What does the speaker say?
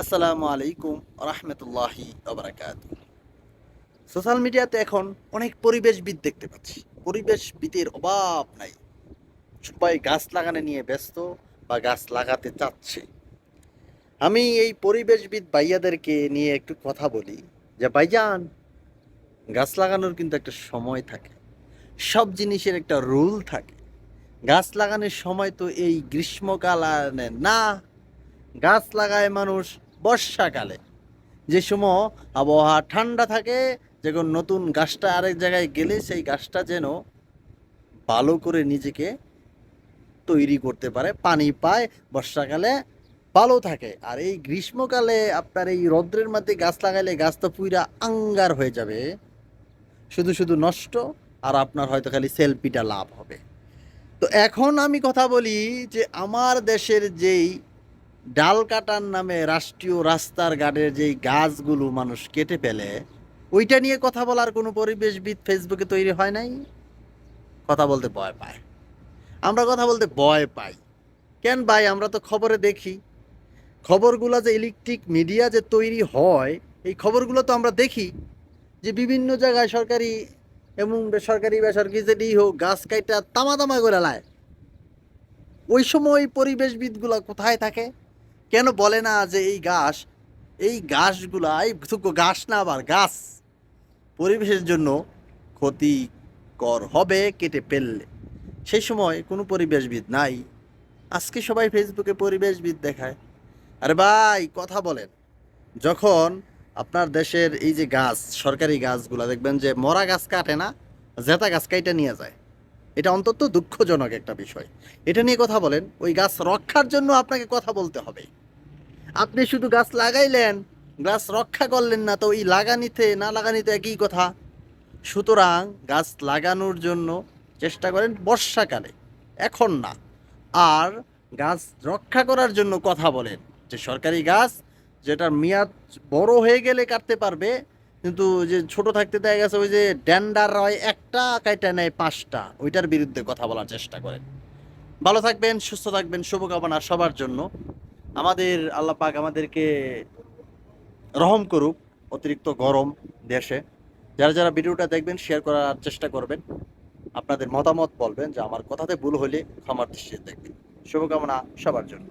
আসসালামু আলাইকুম রহমতুল্লাহি আবরাকাত সোশ্যাল মিডিয়াতে এখন অনেক পরিবেশবিদ দেখতে পাচ্ছি। পরিবেশবিদের অভাব নাই। সবাই গাছ লাগানো নিয়ে ব্যস্ত বা গাছ লাগাতে চাচ্ছে। আমি এই পরিবেশবিদ ভাইয়াদেরকে নিয়ে একটু কথা বলি যে, ভাইজান, গাছ লাগানোর কিন্তু একটা সময় থাকে। সব জিনিসের একটা রুল থাকে। গাছ লাগানোর সময় তো এই গ্রীষ্মকাল আর না গাছ লাগায় মানুষ বর্ষাকালে। যে সময় আবহাওয়া ঠান্ডা থাকে, যখন নতুন গাছটা আরেক জায়গায় গেলে সেই গাছটা যেন ভালো করে নিজেকে তৈরি করতে পারে, পানি পায়, বর্ষাকালে ভালো থাকে। আর এই গ্রীষ্মকালে আপনার এই রৌদ্রের মধ্যে গাছ লাগাইলে গাছ তো পুইরা আঙ্গার হয়ে যাবে। শুধু শুধু নষ্ট, আর আপনার হয়তো খালি সেলফিটা লাভ হবে। তো এখন আমি কথা বলি যে, আমার দেশের যেই ডাল কাটার নামে রাষ্ট্রীয় রাস্তার গাড়ের যেই গাছগুলো মানুষ কেটে ফেলে, ওইটা নিয়ে কথা বলার কোনো পরিবেশবিদ ফেসবুকে তৈরি হয় নাই? কথা বলতে ভয় পায়। আমরা কথা বলতে ভয় পাই। কেন ভাই? আমরা তো খবরে দেখি। খবরগুলো যে ইলেকট্রিক মিডিয়া যে তৈরি হয়, এই খবরগুলো তো আমরা দেখি যে বিভিন্ন জায়গায় সরকারি এবং বেসরকারি বেসরকারি যেটি হোক, গাছ কাইটা তামা তামা করে লায়। ওই সময় পরিবেশবিদগুলো কোথায় থাকে? কেন বলে না যে এই গাছ এই গাছগুলা এই গাছ না আবার গাছ পরিবেশের জন্য ক্ষতিকর হবে কেটে ফেললে। সেই সময় কোনো পরিবেশবিদ নাই। আজকে সবাই ফেসবুকে পরিবেশবিদ দেখায়। আরে ভাই, কথা বলেন। যখন আপনার দেশের এই যে গাছ, সরকারি গাছগুলা, দেখবেন যে মরা গাছ কাটে না, জেতা গাছ কাইটা নিয়ে যায়। এটা অন্তত দুঃখজনক একটা বিষয়। এটা নিয়ে কথা বলেন, ওই গাছ রক্ষার জন্য আপনাকে কথা বলতে হবে। আপনি শুধু গাছ লাগাইলেন, গাছ রক্ষা করলেন না, তো ওই লাগানিতে, না লাগানিতে একই কথা। সুতরাং গাছ লাগানোর জন্য চেষ্টা করেন বর্ষাকালে, এখন না। আর গাছ রক্ষা করার জন্য কথা বলেন, যে সরকারি গাছ যেটার মেয়াদ বড় হয়ে গেলে কাটতে পারবে, কিন্তু যে ছোট থাকতে দেখা গেছে, ওই যে ড্যান্ডার হয় একটা, কাইটা নেয় পাঁচটা, ওইটার বিরুদ্ধে কথা বলার চেষ্টা করেন। ভালো থাকবেন, সুস্থ থাকবেন, শুভকামনা সবার জন্য। আমাদের আল্লাহ পাক আমাদেরকে রহম করুক, অতিরিক্ত গরম দেশে। যারা যারা ভিডিওটা দেখবেন শেয়ার করার চেষ্টা করবেন। আপনাদের মতামত বলবেন যে আমার কথাতে ভুল হলে ক্ষমার দৃষ্টিতে দেখবেন। শুভকামনা সবার জন্য।